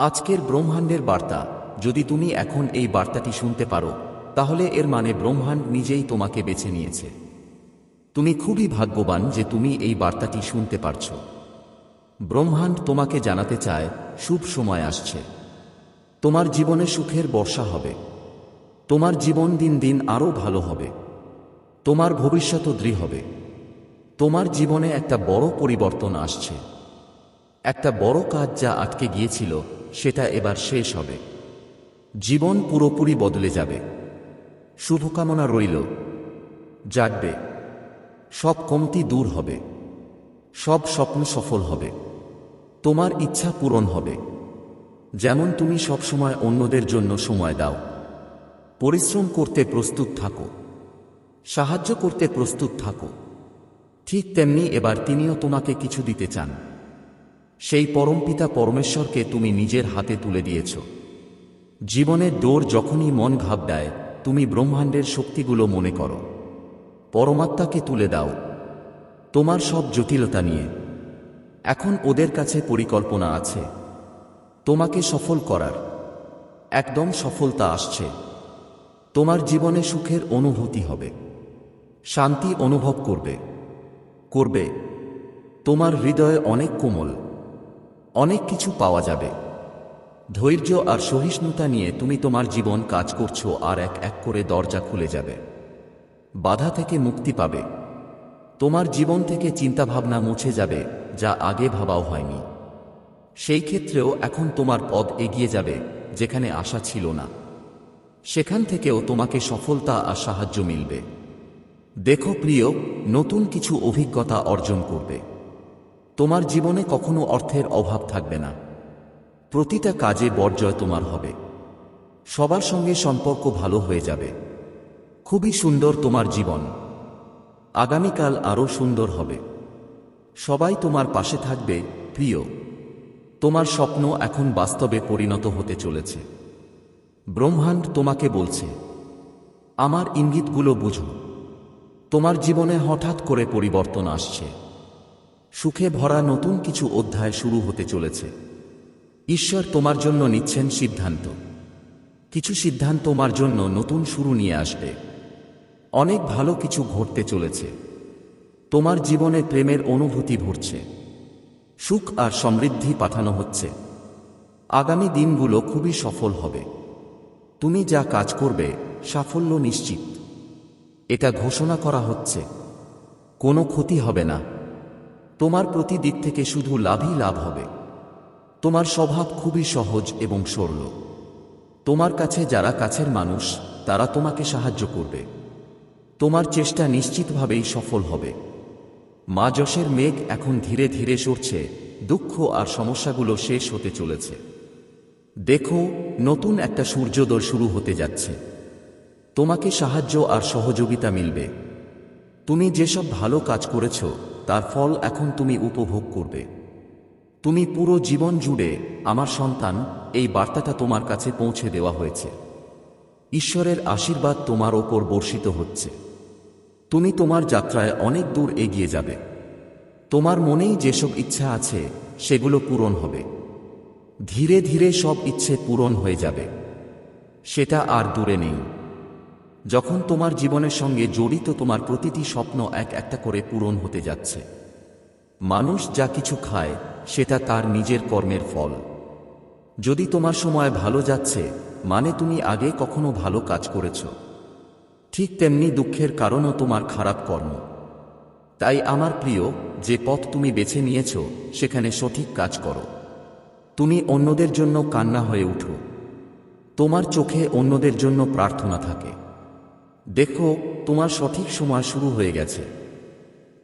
আজকের ব্রহ্মাণ্ডের বার্তা, যদি তুমি এখন এই বার্তাটি শুনতে পারো, তাহলে এর মানে ব্রহ্মাণ্ড নিজেই তোমাকে বেছে নিয়েছে। তুমি খুবই ভাগ্যবান যে তুমি এই বার্তাটি শুনতে পারছ। ব্রহ্মাণ্ড তোমাকে জানাতে চায়, শুভ সময় আসছে। তোমার জীবনে সুখের বর্ষা হবে। তোমার জীবন দিন দিন আরও ভালো হবে। তোমার ভবিষ্যৎ দৃঢ় হবে। তোমার জীবনে একটা বড় পরিবর্তন আসছে। একটা বড় কাজ যা আটকে গিয়েছিল সেটা এবার শেষ হবে। জীবন পুরোপুরি বদলে যাবে। শুভকামনা রইল। জাগবে। সব কমতি দূর হবে। সব স্বপ্ন সফল হবে। তোমার ইচ্ছা পূরণ হবে। যেমন তুমি সবসময় অন্যদের জন্য সময় দাও। পরিশ্রম করতে প্রস্তুত থাকো। সাহায্য করতে প্রস্তুত থাকো। ঠিক তেমনি এবার তিনিও তোমাকে কিছু দিতে চান। সেই পরমপিতা পরমেশ্বরকে তুমি নিজের হাতে তুলে দিয়েছ। জীবনের দৌড় যখনই মন ঘাবড়ায় তুমি ব্রহ্মাণ্ডের শক্তিগুলো মনে করো। পরমাত্মাকে তুলে দাও। তোমার সব জটিলতা নিয়ে। এখন ওদের কাছে পরিকল্পনা আছে। তোমাকে সফল করার। একদম সফলতা আসছে। তোমার জীবনে সুখের অনুভূতি হবে। শান্তি অনুভব করবে। করবে। তোমার হৃদয়ে অনেক কোমল। অনেক কিছু পাওয়া যাবে। ধৈর্য আর সহিষ্ণুতা নিয়ে তুমি তোমার জীবন কাজ করছ আর এক এক করে দরজা খুলে যাবে। বাধা থেকে মুক্তি পাবে। তোমার জীবন থেকে চিন্তাভাবনা মুছে যাবে, যা আগে ভাবাও হয়নি। সেই ক্ষেত্রেও এখন তোমার পদ এগিয়ে যাবে, যেখানে আশা ছিল না। সেখান থেকেও তোমাকে সফলতা আর সাহায্য মিলবে। দেখো প্রিয়, নতুন কিছু অভিজ্ঞতা অর্জন করবে। তোমার জীবনে কখনো অর্থের অভাব থাকবে না। প্রতিটা কাজে বর্জয় তোমার হবে। সবার সঙ্গে সম্পর্ক ভালো হয়ে যাবে। খুবই সুন্দর তোমার জীবন। আগামীকাল আরও সুন্দর হবে। সবাই তোমার পাশে থাকবে, প্রিয়। তোমার স্বপ্ন এখন বাস্তবে পরিণত হতে চলেছে। ব্রহ্মাণ্ড তোমাকে বলছে, আমার ইঙ্গিতগুলো বুঝো। তোমার জীবনে হঠাৎ করে পরিবর্তন আসছে। সুখে ভরা নতুন কিছু অধ্যায় শুরু হতে চলেছে। ঈশ্বর তোমার জন্য নিচ্ছেন সিদ্ধান্ত। কিছু সিদ্ধান্ত তোমার জন্য নতুন শুরু নিয়ে আসবে। অনেক ভালো কিছু ঘটতে চলেছে। তোমার জীবনে প্রেমের অনুভূতি ভরছে সুখ আর সমৃদ্ধি পাঠানো হচ্ছে। আগামী দিনগুলো খুবই সফল হবে। তুমি যা কাজ করবে, সাফল্য নিশ্চিত। এটা ঘোষণা করা হচ্ছে। কোনো ক্ষতি হবে না। তোমার প্রতি দিক থেকে শুধু লাভই লাভ হবে। তোমার স্বভাব খুবই সহজ এবং সরল। তোমার কাছে যারা কাছের মানুষ, তারা তোমাকে সাহায্য করবে। তোমার চেষ্টা নিশ্চিতভাবেই সফল হবে। মা যশের মেঘ এখন ধীরে ধীরে সরছে, দুঃখ আর সমস্যাগুলো শেষ হতে চলেছে। দেখো, নতুন একটা সূর্যোদয় শুরু হতে যাচ্ছে। তোমাকে সাহায্য আর সহযোগিতা মিলবে। তুমি যেসব ভালো কাজ করেছ তার ফল এখন তুমি উপভোগ করবে। তুমি পুরো জীবন জুড়ে আমার সন্তান, এই বার্তাটা তোমার কাছে পৌঁছে দেওয়া হয়েছে। ঈশ্বরের আশীর্বাদ তোমার ওপর বর্ষিত হচ্ছে। তুমি তোমার যাত্রায় অনেক দূর এগিয়ে যাবে। তোমার মনেই যেসব ইচ্ছা আছে, সেগুলো পূরণ হবে। ধীরে ধীরে সব ইচ্ছে পূরণ হয়ে যাবে। সেটা আর দূরে নেই। যখন তোমার জীবনের সঙ্গে জড়িত তোমার প্রতিটি স্বপ্ন এক একটা করে পূরণ হতে যাচ্ছে। মানুষ যা কিছু খায়, সেটা তার নিজের কর্মের ফল। যদি তোমার সময় ভালো যাচ্ছে মানে তুমি আগে কখনো ভালো কাজ করেছ। ঠিক তেমনি দুঃখের কারণও তোমার খারাপ কর্ম। তাই আমার প্রিয়, যে পথ তুমি বেছে নিয়েছ, সেখানে সঠিক কাজ করো। তুমি অন্যদের জন্য কান্না হয়ে উঠো। তোমার চোখে অন্যদের জন্য প্রার্থনা থাকে। দেখো, তোমার সঠিক সময় শুরু হয়ে গেছে।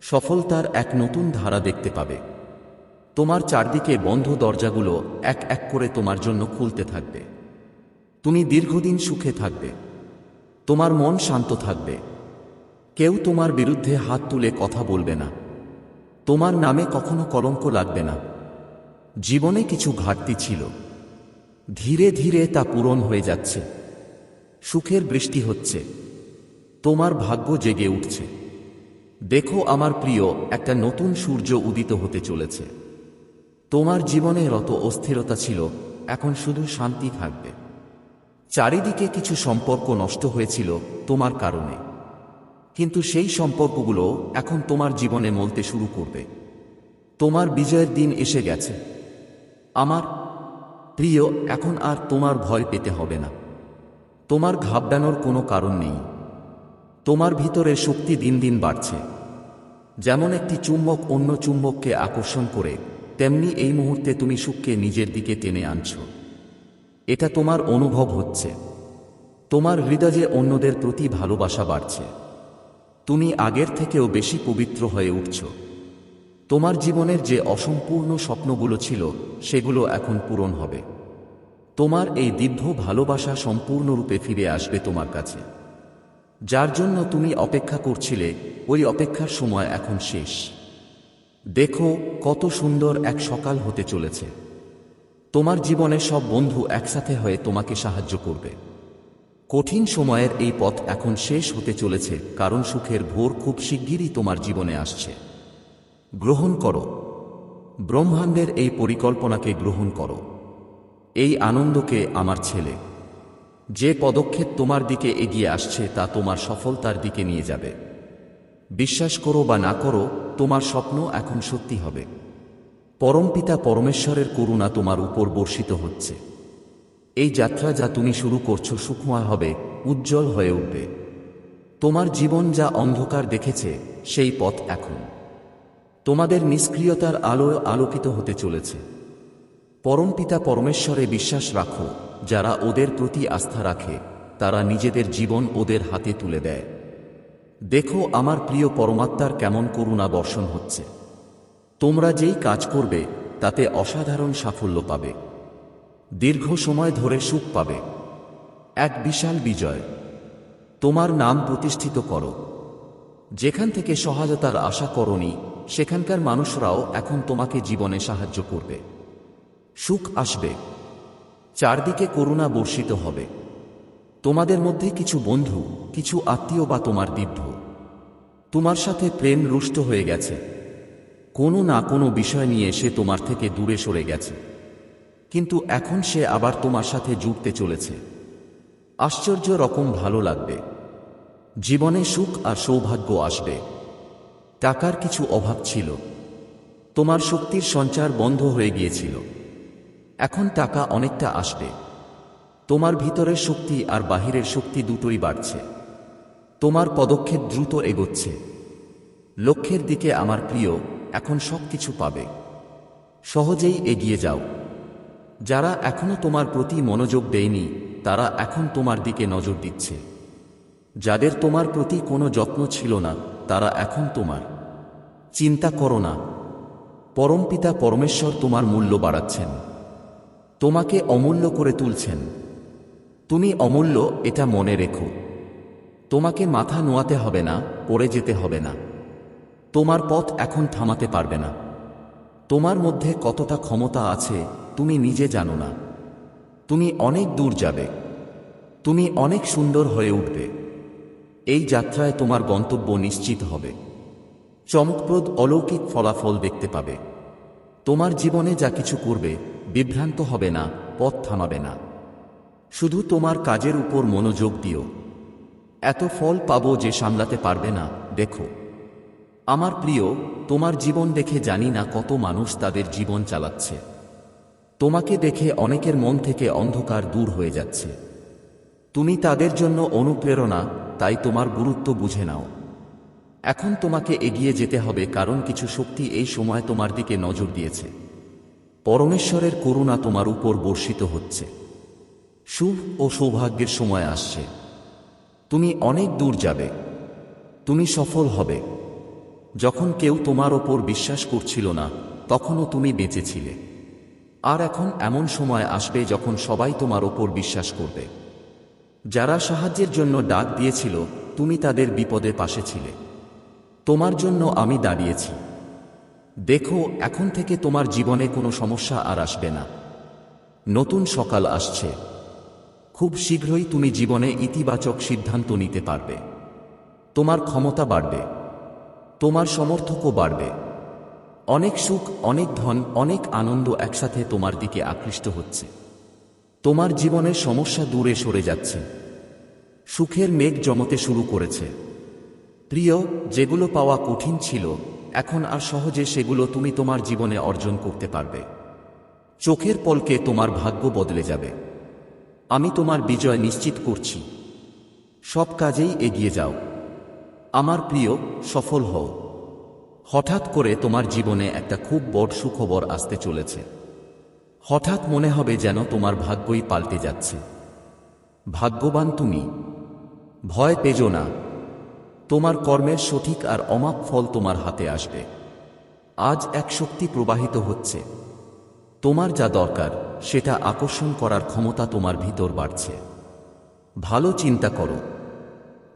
সফলতার এক নতুন ধারা দেখতে পাবে। তোমার চারদিকে বন্ধ দরজাগুলো এক এক করে তোমার জন্য খুলতে থাকবে। তুমি দীর্ঘদিন সুখে থাকবে। তোমার মন শান্ত থাকবে। কেউ তোমার বিরুদ্ধে হাত তুলে কথা বলবে না। তোমার নামে কখনো কলঙ্ক লাগবে না। জীবনে কিছু ঘাটতি ছিল। ধীরে ধীরে তা পূরণ হয়ে যাচ্ছে। সুখের বৃষ্টি হচ্ছে। তোমার ভাগ্য জেগে উঠছে। দেখো আমার প্রিয়, একটা নতুন সূর্য উদিত হতে চলেছে। তোমার জীবনে রত অস্থিরতা ছিল, এখন শুধু শান্তি থাকবে। চারিদিকে কিছু সম্পর্ক নষ্ট হয়েছিল তোমার কারণে। কিন্তু সেই সম্পর্কগুলো এখন তোমার জীবনে মলতে শুরু করবে। তোমার বিজয়ের দিন এসে গেছে। আমার প্রিয়, এখন আর তোমার ভয় পেতে হবে না। তোমার ঘাবড়ানোর কোনো কারণ নেই। তোমার ভিতরে শক্তি দিন দিন বাড়ছে। যেমন একটি চুম্বক অন্য চুম্বককে আকর্ষণ করে, তেমনি এই মুহূর্তে তুমি সুখকে নিজের দিকে টেনে আনছো। এটা তোমার অনুভব হচ্ছে। তোমার হৃদয়ে অন্যদের প্রতি ভালোবাসা বাড়ছে। তুমি আগের থেকেও বেশি পবিত্র হয়ে উঠছ। তোমার জীবনের যে অসম্পূর্ণ স্বপ্নগুলো ছিল, সেগুলো এখন পূরণ হবে। তোমার এই দীর্ঘ ভালোবাসা সম্পূর্ণরূপে ফিরে আসবে তোমার কাছে। যার জন্য তুমি অপেক্ষা করছিলে, ওই অপেক্ষার সময় এখন শেষ। দেখো কত সুন্দর এক সকাল হতে চলেছে। তোমার জীবনে সব বন্ধু একসাথে হয়ে তোমাকে সাহায্য করবে। কঠিন সময়ের এই পথ এখন শেষ হতে চলেছে, কারণ সুখের ভোর খুব শিগগিরই তোমার জীবনে আসছে। গ্রহণ করো। ব্রহ্মাণ্ডের এই পরিকল্পনাকে গ্রহণ করো। এই আনন্দকে আমার ছেলে যে পদক্ষেপ তোমার দিকে এগিয়ে আসছে তা তোমার সফলতার দিকে নিয়ে যাবে। বিশ্বাস করো বা না করো, তোমার স্বপ্ন এখন সত্যি হবে। পরমপিতা পরমেশ্বরের করুণা তোমার উপর বর্ষিত হচ্ছে। এই যাত্রা যা তুমি শুরু করছ সুখময় হবে, উজ্জ্বল হয়ে উঠবে। তোমার জীবন যা অন্ধকার দেখেছে, সেই পথ এখন। তোমাদের নিষ্ক্রিয়তার আলো আলোকিত হতে চলেছে। পরমপিতা পরমেশ্বরে বিশ্বাস রাখো। যারা ওদের প্রতি আস্থা রাখে, তারা নিজেদের জীবন ওদের হাতে তুলে দেয়। দেখো আমার প্রিয় পরমাত্মার কেমন করুণা বর্ষণ হচ্ছে। তোমরা যেই কাজ করবে, তাতে অসাধারণ সাফল্য পাবে। দীর্ঘ সময় ধরে সুখ পাবে। এক বিশাল বিজয়। তোমার নাম প্রতিষ্ঠিত করো। যেখান থেকে সহায়তার আশা করনি, সেখানকার মানুষরাও এখন তোমাকে জীবনে সাহায্য করবে। সুখ আসবে। চারদিকে করুণা বর্ষিত হবে। তোমাদের মধ্যে কিছু বন্ধু, কিছু আত্মীয় বা তোমার দিব্য। তোমার সাথে প্রেম রুষ্ট হয়ে গেছে। কোনো না কোনো বিষয় নিয়ে সে তোমার থেকে দূরে সরে গেছে। কিন্তু এখন সে আবার তোমার সাথে জুড়তে চলেছে। আশ্চর্য রকম ভালো লাগবে। জীবনে সুখ আর সৌভাগ্য আসবে। টাকার কিছু অভাব ছিল। তোমার শক্তির সঞ্চার বন্ধ হয়ে গিয়েছিল। এখন টাকা অনেকটা আসবে। তোমার ভিতরের শক্তি আর বাহিরের শক্তি দুটোই বাড়ছে। তোমার পদক্ষেপ দ্রুত এগোচ্ছে। লক্ষ্যের দিকে আমার প্রিয়, এখন সব কিছু পাবে। সহজেই এগিয়ে যাও। যারা এখনও তোমার প্রতি মনোযোগ দেয়নি, তারা এখন তোমার দিকে নজর দিচ্ছে। যাদের তোমার প্রতি কোনো যত্ন ছিল না, তারা এখন তোমার। চিন্তা করো না। পরমপিতা পরমেশ্বর তোমার মূল্য বাড়াচ্ছেন। তোমাকে অমূল্য করে তুলছেন। তুমি অমূল্য, এটা মনে রেখো। তোমাকে মাথা নোয়াতে হবে না, পড়ে যেতে হবে না। তোমার পথ এখন থামাতে পারবে না। তোমার মধ্যে কতটা ক্ষমতা আছে, তুমি নিজে জানো না। তুমি অনেক দূর যাবে। তুমি অনেক সুন্দর হয়ে উঠবে। এই যাত্রায় তোমার গন্তব্য নিশ্চিত হবে। চমকপ্রদ অলৌকিক ফলাফল দেখতে পাবে। তোমার জীবনে যা কিছু করবে বিভ্রান্ত হবে না, পথ থামাবে না। শুধু তোমার কাজের উপর মনোযোগ দিও। এত ফল পাবো যে সামলাতে পারবে না, দেখো। আমার প্রিয়, তোমার জীবন দেখে জানি না কত মানুষ তাদের জীবন চালাচ্ছে। তোমাকে দেখে অনেকের মন থেকে অন্ধকার দূর হয়ে যাচ্ছে। তুমি তাদের জন্য অনুপ্রেরণা, তাই তোমার গুরুত্ব বুঝে নাও। এখন তোমাকে এগিয়ে যেতে হবে, কারণ কিছু শক্তি এই সময় তোমার দিকে নজর দিয়েছে। পরমেশ্বরের করুণা তোমার উপর বর্ষিত হচ্ছে। শুভ ও সৌভাগ্যের সময় আসছে। তুমি অনেক দূর যাবে। তুমি সফল হবে। যখন কেউ তোমার ওপর বিশ্বাস করছিল না, তখনও তুমি বেঁচেছিলে। আর এখন এমন সময় আসবে যখন সবাই তোমার ওপর বিশ্বাস করবে। যারা সাহায্যের জন্য ডাক দিয়েছিল, তুমি তাদের বিপদে পাশে ছিলে। তোমার জন্য আমি দাঁড়িয়েছি। দেখো, এখন থেকে তোমার জীবনে কোনো সমস্যা আর আসবে না। নতুন সকাল আসছে। খুব শীঘ্রই তুমি জীবনে ইতিবাচক সিদ্ধান্ত নিতে পারবে। তোমার ক্ষমতা বাড়বে। তোমার সমর্থকও বাড়বে। অনেক সুখ, অনেক ধন, অনেক আনন্দ একসাথে তোমার দিকে আকৃষ্ট হচ্ছে। তোমার জীবনের সমস্যা দূরে সরে যাচ্ছে। সুখের মেঘ জমতে শুরু করেছে। প্রিয়, যেগুলো পাওয়া কঠিন ছিল এখন আর সহজে সেগুলো তুমি তোমার জীবনে অর্জন করতে পারবে। চোখের পলকে তোমার ভাগ্য বদলে যাবে। আমি তোমার বিজয় নিশ্চিত করছি। সব কাজেই এগিয়ে যাও। আমার প্রিয়, সফল হও। হঠাৎ করে তোমার জীবনে একটা খুব বড় সুখবর আসতে চলেছে। হঠাৎ মনে হবে যেন তোমার ভাগ্যই পাল্টে যাচ্ছে। ভাগ্যবান তুমি। ভয় পেজো না। তোমার কর্মের সঠিক আর অমাপ ফল তোমার হাতে আসবে। আজ এক শক্তি প্রবাহিত হচ্ছে। তোমার যা দরকার, সেটা আকর্ষণ করার ক্ষমতা তোমার ভিতর বাড়ছে। ভালো চিন্তা করো।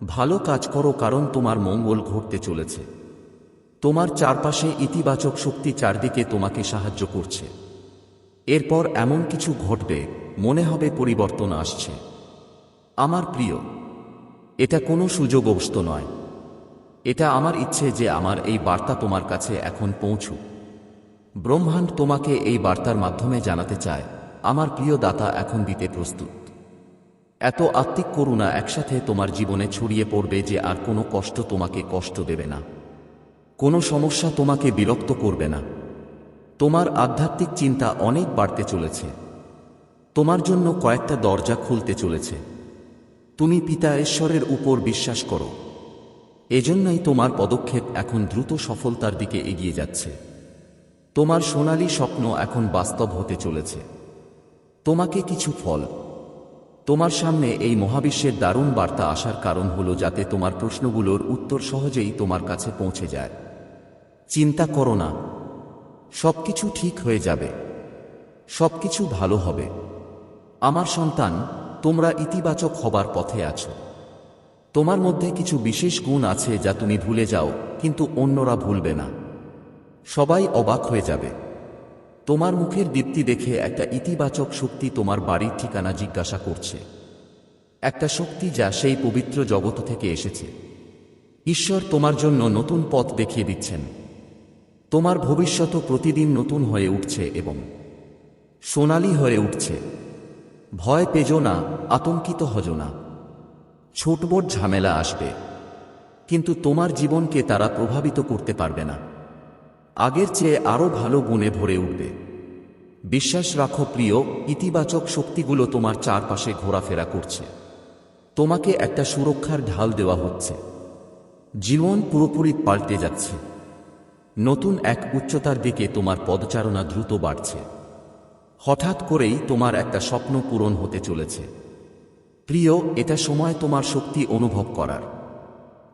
ভালো কাজ করো কারণ তোমার মঙ্গল ঘটতে চলেছে। তোমার চারপাশে ইতিবাচক শক্তি চারদিকে তোমাকে সাহায্য করছে। এরপর এমন কিছু ঘটবে, মনে হবে পরিবর্তন আসছে। আমার প্রিয়, এটা কোনো সুযোগ অবস্থ নয়। এটা আমার ইচ্ছে যে আমার এই বার্তা তোমার কাছে এখন পৌঁছুক। ব্রহ্মাণ্ড তোমাকে এই বার্তার মাধ্যমে জানাতে চায়, আমার প্রিয় দাতা এখন দিতে প্রস্তুত। এত আত্মিক করুণা একসাথে তোমার জীবনে ছড়িয়ে পড়বে যে আর কোনো কষ্ট তোমাকে কষ্ট দেবে না। কোনো সমস্যা তোমাকে বিরক্ত করবে না। তোমার আধ্যাত্মিক চিন্তা অনেক বাড়তে চলেছে। তোমার জন্য কয়েকটা দরজা খুলতে চলেছে। তুমি পিতা ঈশ্বরের উপর বিশ্বাস করো। এজন্যই তোমার পদক্ষেপ এখন দ্রুত সফলতার দিকে এগিয়ে যাচ্ছে। তোমার সোনালী স্বপ্ন এখন বাস্তব হতে চলেছে। তোমাকে কিছু ফল। তোমার সামনে এই মহাবিশ্বের দারুণ বার্তা আসার কারণ হলো যাতে তোমার প্রশ্নগুলোর উত্তর সহজেই তোমার কাছে পৌঁছে যায়। চিন্তা করো না। সবকিছু ঠিক হয়ে যাবে। সবকিছু ভালো হবে। আমার সন্তান, তোমরা ইতিবাচক হবার পথে আছো। তোমার মধ্যে কিছু বিশেষ গুণ আছে যা তুমি ভুলে যাও, কিন্তু অন্যরা ভুলবে না। সবাই অবাক হয়ে যাবে। তোমার মুখের দীপ্তি দেখে একটা ইতিবাচক শক্তি তোমার বাড়ির ঠিকানা জিজ্ঞাসা করছে। একটা শক্তি যা সেই পবিত্র জগৎ থেকে এসেছে। ঈশ্বর তোমার জন্য নতুন পথ দেখিয়ে দিচ্ছেন। তোমার ভবিষ্যৎ প্রতিদিন নতুন হয়ে উঠছে এবং সোনালি হয়ে উঠছে। ভয় পেজো না, আতঙ্কিত হজো না। ছোটবোট ঝামেলা আসবে। কিন্তু তোমার জীবনকে তারা প্রভাবিত করতে পারবে না। আগের চেয়ে আরও ভালো গুণে ভরে উঠবে। বিশ্বাস রাখো প্রিয়, ইতিবাচক শক্তিগুলো তোমার চারপাশে ঘোরাফেরা করছে। তোমাকে একটা সুরক্ষার ঢাল দেওয়া হচ্ছে। জীবন পুরোপুরি পাল্টে যাচ্ছে। নতুন এক উচ্চতার দিকে তোমার পদচারণা দ্রুত বাড়ছে। হঠাৎ করেই তোমার একটা স্বপ্ন পূরণ হতে চলেছে। প্রিয়, এটা সময় তোমার শক্তি অনুভব করার।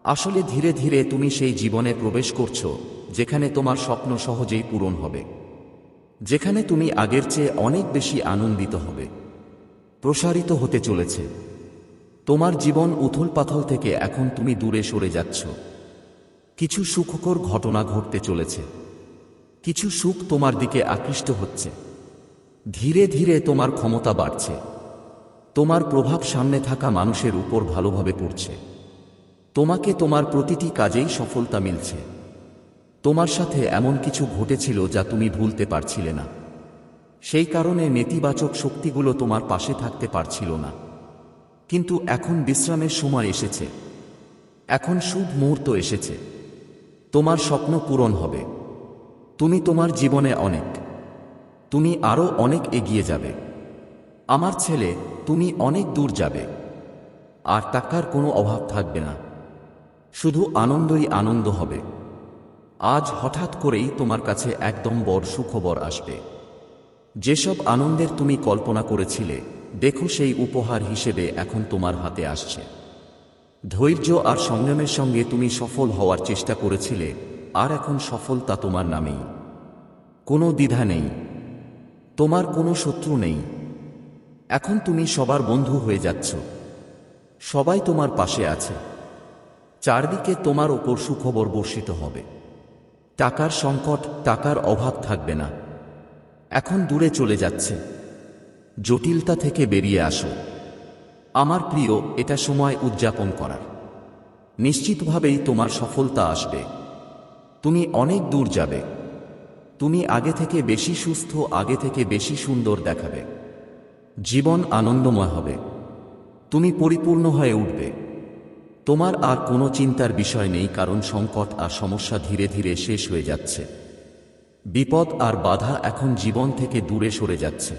আসলে ধীরে ধীরে তুমি সেই জীবনে প্রবেশ করছ, যেখানে তোমার স্বপ্ন সহজেই পূরণ হবে। যেখানে তুমি আগের চেয়ে অনেক বেশি আনন্দিত হবে। প্রসারিত হতে চলেছে। তোমার জীবন উথল পাথল থেকে এখন তুমি দূরে সরে যাচ্ছ। কিছু সুখকর ঘটনা ঘটতে চলেছে। কিছু সুখ তোমার দিকে আকৃষ্ট হচ্ছে। ধীরে ধীরে তোমার ক্ষমতা বাড়ছে। তোমার প্রভাব সামনে থাকা মানুষের উপর ভালোভাবে পড়ছে। তোমাকে তোমার প্রতিটি কাজেই সফলতা মিলছে। তোমার সাথে এমন কিছু ঘটেছিল যা তুমি ভুলতে পারছিলে না। সেই কারণে নেতিবাচক শক্তিগুলো তোমার পাশে থাকতে পারছিল না। কিন্তু এখন বিশ্রামের সময় এসেছে। এখন শুভ মুহূর্ত এসেছে। তোমার স্বপ্ন পূরণ হবে। তুমি তোমার জীবনে অনেক। তুমি আরও অনেক এগিয়ে যাবে। আমার ছেলে, তুমি অনেক দূর যাবে। আর টাকার কোনো অভাব থাকবে না। শুধু আনন্দই আনন্দ হবে। আজ হঠাৎ করেই তোমার কাছে একদম বড় সুখবর আসবে। যেসব আনন্দের তুমি কল্পনা করেছিলে, দেখো সেই উপহার হিসেবে এখন তোমার হাতে আসছে। ধৈর্য আর সংযমের সঙ্গে তুমি সফল হওয়ার চেষ্টা করেছিলে, আর এখন সফলতা তোমার নামেই। কোনো দ্বিধা নেই। তোমার কোনো শত্রু নেই। এখন তুমি সবার বন্ধু হয়ে যাচ্ছ। সবাই তোমার পাশে আছে। চারদিকে তোমার ওপর সুখবর বর্ষিত হবে। টাকার সংকট, টাকার অভাব থাকবে না। এখন দূরে চলে যাচ্ছে। জটিলতা থেকে বেরিয়ে আসো। আমার প্রিয়, এটা সময় উদযাপন করার। নিশ্চিতভাবেই তোমার সফলতা আসবে। তুমি অনেক দূর যাবে। তুমি আগে থেকে বেশি সুস্থ, আগে থেকে বেশি সুন্দর দেখাবে। জীবন আনন্দময় হবে। তুমি পরিপূর্ণ হয়ে উঠবে। তোমার আর কোনো চিন্তার বিষয় নেই, কারণ সংকট আর সমস্যা ধীরে ধীরে শেষ হয়ে যাচ্ছে। বিপদ আর বাধা এখন জীবন থেকে দূরে সরে যাচ্ছে।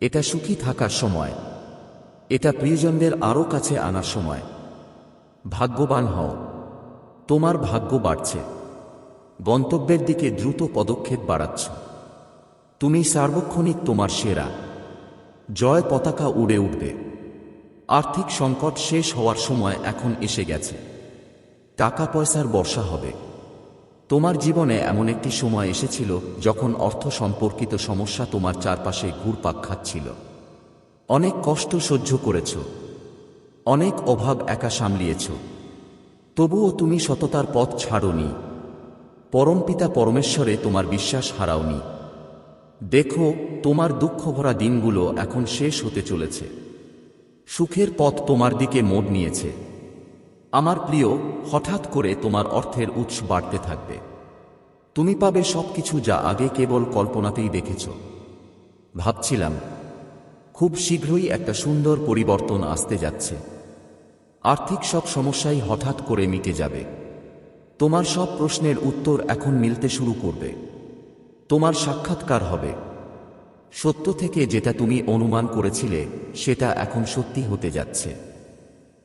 এটা সুখী থাকার সময়। এটা প্রিয়জনদের আরও কাছে আনার সময়। ভাগ্যবান হও। তোমার ভাগ্য বাড়ছে। গন্তব্যের দিকে দ্রুত পদক্ষেপ বাড়াচ্ছ। তুমি সার্বক্ষণিক তোমার সেরা। জয় পতাকা উড়ে উঠবে। আর্থিক সংকট শেষ হওয়ার সময় এখন এসে গেছে। টাকা পয়সার বর্ষা হবে। তোমার জীবনে এমন একটি সময় এসেছিল যখন অর্থ সম্পর্কিত সমস্যা তোমার চারপাশে ঘুরপাক খাচ্ছিল। অনেক কষ্ট সহ্য করেছ। অনেক অভাব একা সামলিয়েছ। তবুও তুমি সততার পথ ছাড়নি। পরমপিতা পরমেশ্বরে তোমার বিশ্বাস হারাওনি। দেখো, তোমার দুঃখ ভরা দিনগুলো এখন শেষ হতে চলেছে। সুখের পথ তোমার দিকে মোড় নিয়েছে। আমার প্রিয়, হঠাৎ করে তোমার অর্থের উৎস বাড়তে থাকবে। তুমি পাবে সবকিছু যা আগে কেবল কল্পনাতেই দেখেছ। ভাবছিলাম, খুব শীঘ্রই একটা সুন্দর পরিবর্তন আসতে যাচ্ছে। আর্থিক সব সমস্যাই হঠাৎ করে মিটে যাবে। তোমার সব প্রশ্নের উত্তর এখন মিলতে শুরু করবে। তোমার সাক্ষাৎকার হবে। সত্য থেকে যেটা তুমি অনুমান করেছিলে, সেটা এখন সত্যি হতে যাচ্ছে।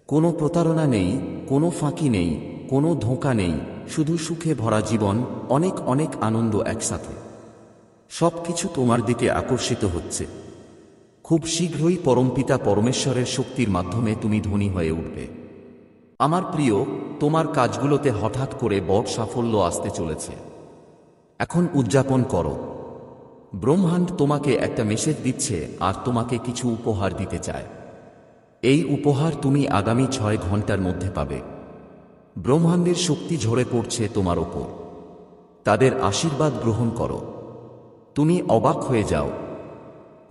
কোনো প্রতারণা নেই, কোনো ফাঁকি নেই, কোনো ধোঁকা নেই, শুধু সুখে ভরা জীবন, অনেক অনেক আনন্দ একসাথে। সব কিছু তোমার দিকে আকর্ষিত হচ্ছে। খুব শীঘ্রই পরমপিতা পরমেশ্বরের শক্তির মাধ্যমে তুমি ধনী হয়ে উঠবে। আমার প্রিয়, তোমার কাজগুলোতে হঠাৎ করে বড় সাফল্য আসতে চলেছে। এখন উদযাপন করো। ব্রহ্মাণ্ড তোমাকে একটা মেসেজ দিচ্ছে আর তোমাকে কিছু উপহার দিতে চায়। এই উপহার তুমি আগামী ছয় ঘণ্টার মধ্যে পাবে। ব্রহ্মাণ্ডের শক্তি ঝরে পড়ছে তোমার ওপর। তাদের আশীর্বাদ গ্রহণ করো। তুমি অবাক হয়ে যাও।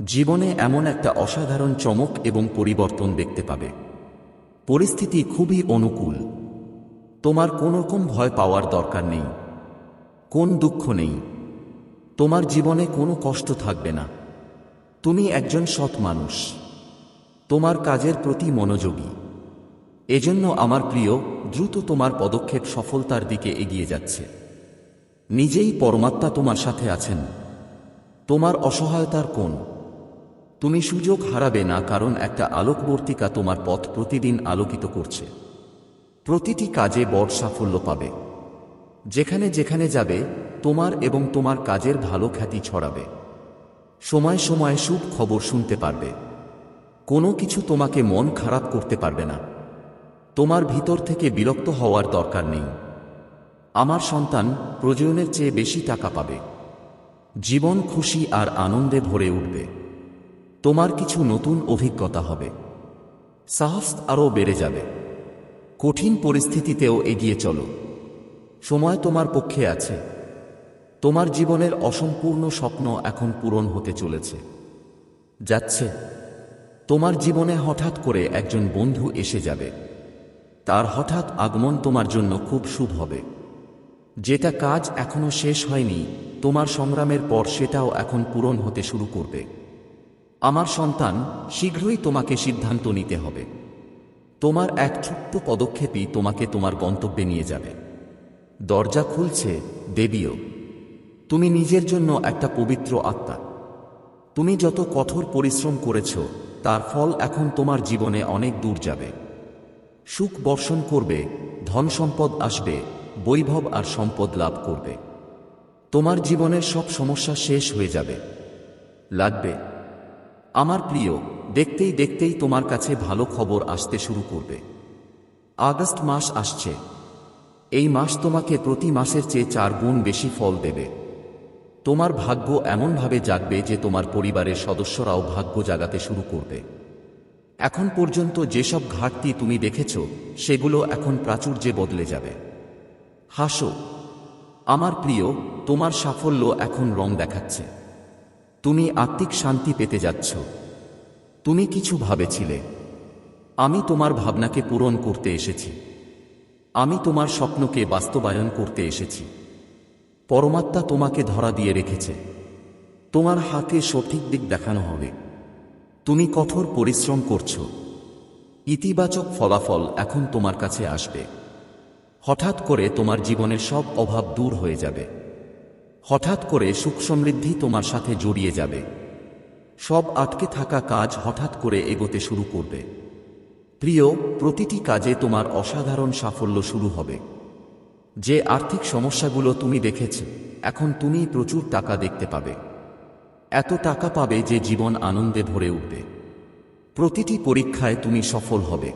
জীবনে এমন একটা অসাধারণ চমক এবং পরিবর্তন দেখতে পাবে। পরিস্থিতি খুবই অনুকূল। তোমার কোনো রকম ভয় পাওয়ার দরকার নেই। কোন দুঃখ নেই? তোমার জীবনে কোনো কষ্ট থাকবে না। তুমি একজন সৎ মানুষ। তোমার কাজের প্রতি মনোযোগী। এজন্য আমার প্রিয়, দ্রুত তোমার পদক্ষেপ সফলতার দিকে এগিয়ে যাচ্ছে। নিজেই পরমাত্মা তোমার সাথে আছেন। তোমার অসহায়তার কোন তুমি সুযোগ হারাবে না, কারণ একটা আলোকবর্তিকা তোমার পথ প্রতিদিন আলোকিত করছে। প্রতিটি কাজে বড় সাফল্য পাবে। যেখানে যেখানে যাবে, তোমার এবং তোমার কাজের ভালো খ্যাতি ছড়াবে। সময় সময় শুভ খবর শুনতে পারবে। কোনো কিছু তোমাকে মন খারাপ করতে পারবে না। তোমার ভিতর থেকে বিরক্ত হওয়ার দরকার নেই। আমার সন্তান প্রয়োজনের চেয়ে বেশি টাকা পাবে। জীবন খুশি আর আনন্দে ভরে উঠবে। তোমার কিছু নতুন অভিজ্ঞতা হবে। সাহস আরও বেড়ে যাবে। কঠিন পরিস্থিতিতেও এগিয়ে চলো। সময় তোমার পক্ষে আছে। তোমার জীবনের অসম্পূর্ণ স্বপ্ন এখন পূরণ হতে চলেছে। যাচ্ছে। তোমার জীবনে হঠাৎ করে একজন বন্ধু এসে যাবে। তার হঠাৎ আগমন তোমার জন্য খুব শুভ হবে। যেটা কাজ এখনও শেষ হয়নি, তোমার সংগ্রামের পর সেটাও এখন পূরণ হতে শুরু করবে। আমার সন্তান, শীঘ্রই তোমাকে সিদ্ধান্ত নিতে হবে। তোমার এক ছোট্ট পদক্ষেপই তোমাকে তোমার গন্তব্যে নিয়ে যাবে। দরজা খুলছে দেবীও। তুমি নিজের জন্য একটা পবিত্র আত্মা। তুমি যত কঠোর পরিশ্রম করেছ, তার ফল এখন তোমার জীবনে অনেক দূর যাবে। সুখ বর্ষণ করবে, ধন সম্পদ আসবে, বৈভব আর সম্পদ লাভ করবে। তোমার জীবনের সব সমস্যা শেষ হয়ে যাবে। লাগবে। আমার প্রিয়, দেখতেই দেখতেই তোমার কাছে ভালো খবর আসতে শুরু করবে। আগস্ট মাস আসছে। এই মাস তোমাকে প্রতি মাসের চেয়ে চার গুণ বেশি ফল দেবে। তোমার ভাগ্য এমনভাবে জাগবে যে তোমার পরিবারের সদস্যরাও ভাগ্য জাগাতে শুরু করবে। এখন পর্যন্ত যেসব ঘাটতি তুমি দেখেছ, সেগুলো এখন প্রাচুর্যে বদলে যাবে। হাসো। আমার প্রিয়, তোমার সাফল্য এখন রং দেখাচ্ছে। তুমি আত্মিক শান্তি পেতে যাচ্ছ। তুমি কিছু ভাবেছিলে। আমি তোমার ভাবনাকে পূরণ করতে এসেছি। আমি তোমার স্বপ্নকে বাস্তবায়ন করতে এসেছি। পরমাত্মা তোমাকে ধরা দিয়ে রেখেছে। তোমার হাতে সঠিক দিক দেখানো হবে। তুমি কঠোর পরিশ্রম করছ। ইতিবাচক ফলাফল এখন তোমার কাছে আসবে। হঠাৎ করে তোমার জীবনের সব অভাব দূর হয়ে যাবে। হঠাৎ করে সুখ সমৃদ্ধি তোমার সাথে জড়িয়ে যাবে। সব আটকে থাকা কাজ হঠাৎ করে এগোতে শুরু করবে। প্রিয়, প্রতিটি কাজে তোমার অসাধারণ সাফল্য শুরু হবে। যে আর্থিক সমস্যাগুলো তুমি দেখেছ, এখন তুমি প্রচুর টাকা দেখতে পাবে। এত টাকা পাবে যে জীবন আনন্দে ভরে উঠবে। প্রতিটি পরীক্ষায় তুমি সফল হবে।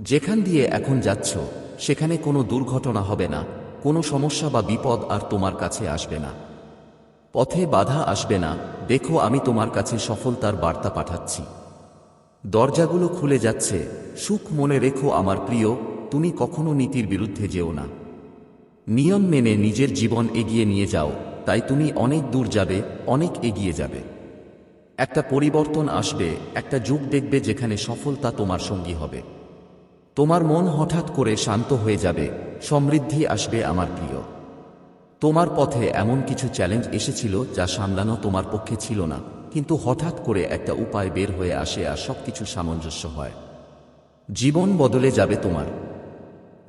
যেখান দিয়ে এখন যাচ্ছ, সেখানে কোনো দুর্ঘটনা হবে না, কোনো সমস্যা বা বিপদ আর তোমার কাছে আসবে না। পথে বাধা আসবে না, দেখো আমি তোমার কাছে সফলতার বার্তা পাঠাচ্ছি। দরজাগুলো খুলে যাচ্ছে। সুখ মনে রেখো আমার প্রিয়, তুমি কখনো নীতির বিরুদ্ধে যেও না। নিয়ম মেনে নিজের জীবন এগিয়ে নিয়ে যাও, তাই তুমি অনেক দূর যাবে, অনেক এগিয়ে যাবে। একটা পরিবর্তন আসবে, একটা যুগ দেখবে যেখানে সফলতা তোমার সঙ্গী হবে। তোমার মন হঠাৎ করে শান্ত হয়ে যাবে, সমৃদ্ধি আসবে আমার প্রিয়। তোমার পথে এমন কিছু চ্যালেঞ্জ এসেছিল যা সামলানো তোমার পক্ষে ছিল না। কিন্তু হঠাৎ করে একটা উপায় বের হয়ে আসে আর সবকিছু সামঞ্জস্য হয়। জীবন বদলে যাবে তোমার,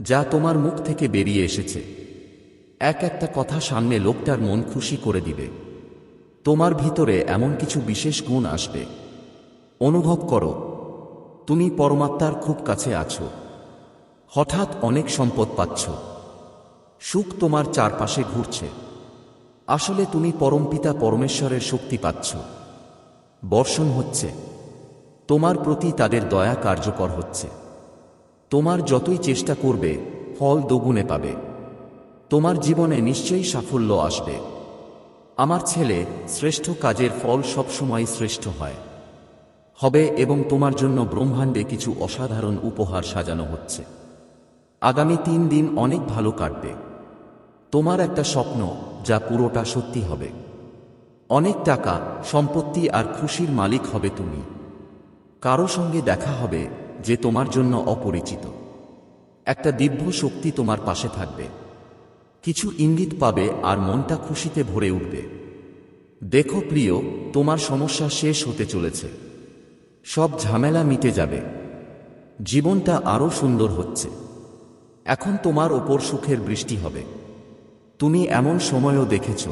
যা তোমার মুখ থেকে বেরিয়ে এসেছে। এক একটা কথা সামনে লোকটার মন খুশি করে দিবে। তোমার ভিতরে এমন কিছু বিশেষ গুণ আসবে। অনুভব করো, তুমি পরমাত্মার খুব কাছে আছো। হঠাৎ অনেক সম্পদ পাচ্ছ। সুখ তোমার চারপাশে ঘুরছে। আসলে তুমি পরমপিতা পরমেশ্বরের শক্তি পাচ্ছ। বর্ষণ হচ্ছে। তোমার প্রতি তাদের দয়া কার্যকর হচ্ছে। তোমার যতই চেষ্টা করবে, ফল দগুনে পাবে। তোমার জীবনে নিশ্চয়ই সাফল্য আসবে। আমার ছেলে শ্রেষ্ঠ কাজের ফল সবসময় শ্রেষ্ঠ হয়। হবে এবং তোমার জন্য ব্রহ্মাণ্ডে কিছু অসাধারণ উপহার সাজানো হচ্ছে। আগামী তিন দিন অনেক ভালো কাটবে। তোমার একটা স্বপ্ন যা পুরোটা সত্যি হবে। অনেক টাকা, সম্পত্তি আর খুশির মালিক হবে তুমি। কারও সঙ্গে দেখা হবে যে তোমার জন্য অপরিচিত। একটা দিব্য শক্তি তোমার পাশে থাকবে। কিছু ইঙ্গিত পাবে আর মনটা খুশিতে ভরে উঠবে। দেখো প্রিয়, তোমার সমস্যা শেষ হতে চলেছে। সব ঝামেলা মিটে যাবে। জীবনটা আরও সুন্দর হচ্ছে। এখন তোমার ওপর সুখের বৃষ্টি হবে। তুমি এমন সময়ও দেখেছ।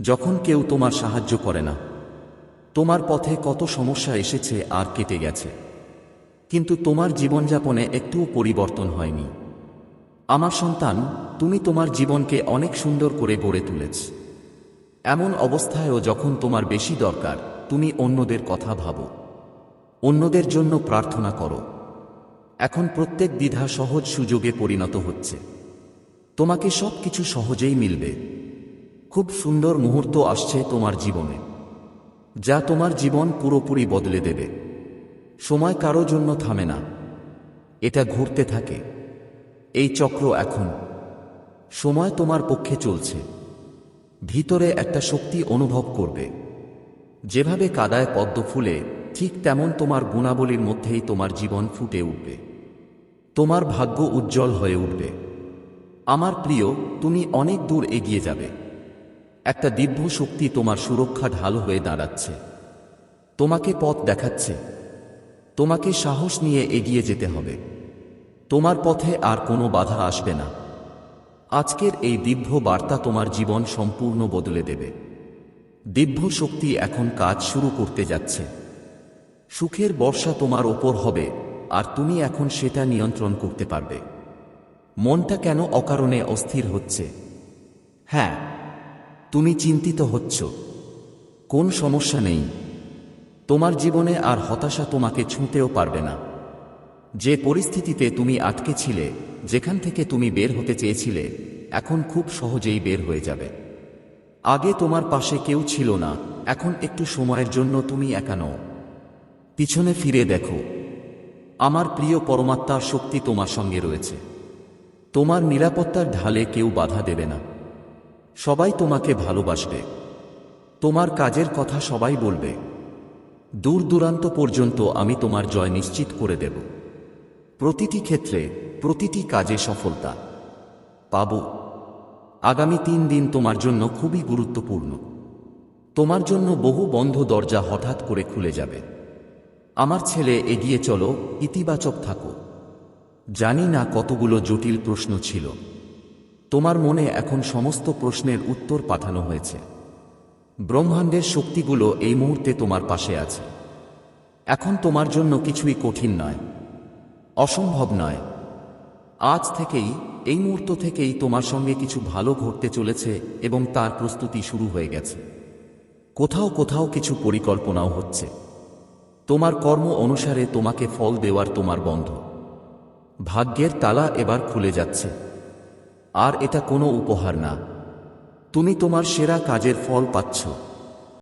যখন কেউ তোমার সাহায্য করে না। তোমার পথে কত সমস্যা এসেছে আর কেটে গেছে। কিন্তু তোমার জীবনযাপনে একটুও পরিবর্তন হয়নি। আমার সন্তান, তুমি তোমার জীবনকে অনেক সুন্দর করে গড়ে তুলেছ। এমন অবস্থায়ও যখন তোমার বেশি দরকার, তুমি অন্যদের কথা ভাবো। অন্যদের জন্য প্রার্থনা করো। এখন প্রত্যেক দ্বিধা সহজ সুযোগে পরিণত হচ্ছে। তোমাকে সব কিছু সহজেই মিলবে। খুব সুন্দর মুহূর্ত আসছে তোমার জীবনে, যা তোমার জীবন পুরোপুরি বদলে দেবে। সময় কারও জন্য থামে না, এটা ঘুরতে থাকে। এই চক্র এখন, সময় তোমার পক্ষে চলছে। ভিতরে একটা শক্তি অনুভব করবে। যেভাবে কাদায় পদ্ম ফুলে, ঠিক তেমন তোমার গুণাবলীর মধ্যেই তোমার জীবন ফুটে উঠবে। তোমার ভাগ্য উজ্জ্বল হয়ে উঠবে। আমার প্রিয়, তুমি অনেক দূর এগিয়ে যাবে। একটা দিব্য শক্তি তোমার সুরক্ষা ঢাল হয়ে দাঁড়াচ্ছে। তোমাকে পথ দেখাচ্ছে। তোমাকে সাহস নিয়ে এগিয়ে যেতে হবে। তোমার পথে আর কোনো বাধা আসবে না। আজকের এই দিব্য বার্তা তোমার জীবন সম্পূর্ণ বদলে দেবে। দিব্য শক্তি এখন কাজ শুরু করতে যাচ্ছে। সুখের বর্ষা তোমার ওপর হবে, আর তুমি এখন সেটা নিয়ন্ত্রণ করতে পারবে। মনটা কেন অকারণে অস্থির হচ্ছে? হ্যাঁ তুমি চিন্তিত হচ্ছ। কোন সমস্যা নেই। তোমার জীবনে আর হতাশা তোমাকে ছুঁতেও পারবে না। যে পরিস্থিতিতে তুমি আটকে ছিলে, যেখান থেকে তুমি বের হতে চেয়েছিলে, এখন খুব সহজেই বের হয়ে যাবে। আগে তোমার পাশে কেউ ছিল না, এখন একটু সময়ের জন্য তুমি একা নও। পিছনে ফিরে দেখো। আমার প্রিয় পরমাত্মার শক্তি তোমার সঙ্গে রয়েছে। তোমার নিরাপত্তার ঢালে কেউ বাধা দেবে না। সবাই তোমাকে ভালোবাসবে। তোমার কাজের কথা সবাই বলবে। দূর দূরান্ত পর্যন্ত আমি তোমার জয় নিশ্চিত করে দেব। প্রতিটি ক্ষেত্রে, প্রতিটি কাজে সফলতা পাব। আগামী তিন দিন তোমার জন্য খুবই গুরুত্বপূর্ণ। তোমার জন্য বহু বন্ধ দরজা হঠাৎ করে খুলে যাবে। আমার ছেলে, এগিয়ে চলো, ইতিবাচক থাকো। জানি না কতগুলো জটিল প্রশ্ন ছিল। তোমার মনে এখন সমস্ত প্রশ্নের উত্তর পাঠানো হয়েছে। ব্রহ্মাণ্ডের শক্তিগুলো এই মুহূর্তে তোমার পাশে আছে। এখন তোমার জন্য কিছুই কঠিন নয়, অসম্ভব নয়। আজ থেকেই, এই মুহূর্ত থেকেই তোমার সঙ্গে কিছু ভালো ঘটতে চলেছে এবং তার প্রস্তুতি শুরু হয়ে গেছে। কোথাও কোথাও কিছু পরিকল্পনাও হচ্ছে। তোমার কর্ম অনুসারে তোমাকে ফল দেওয়ার তোমার বন্ধ। ভাগ্যের তালা এবার খুলে যাচ্ছে। আর এটা কোনো উপহার না। তুমি তোমার সেরা কাজের ফল পাচ্ছ।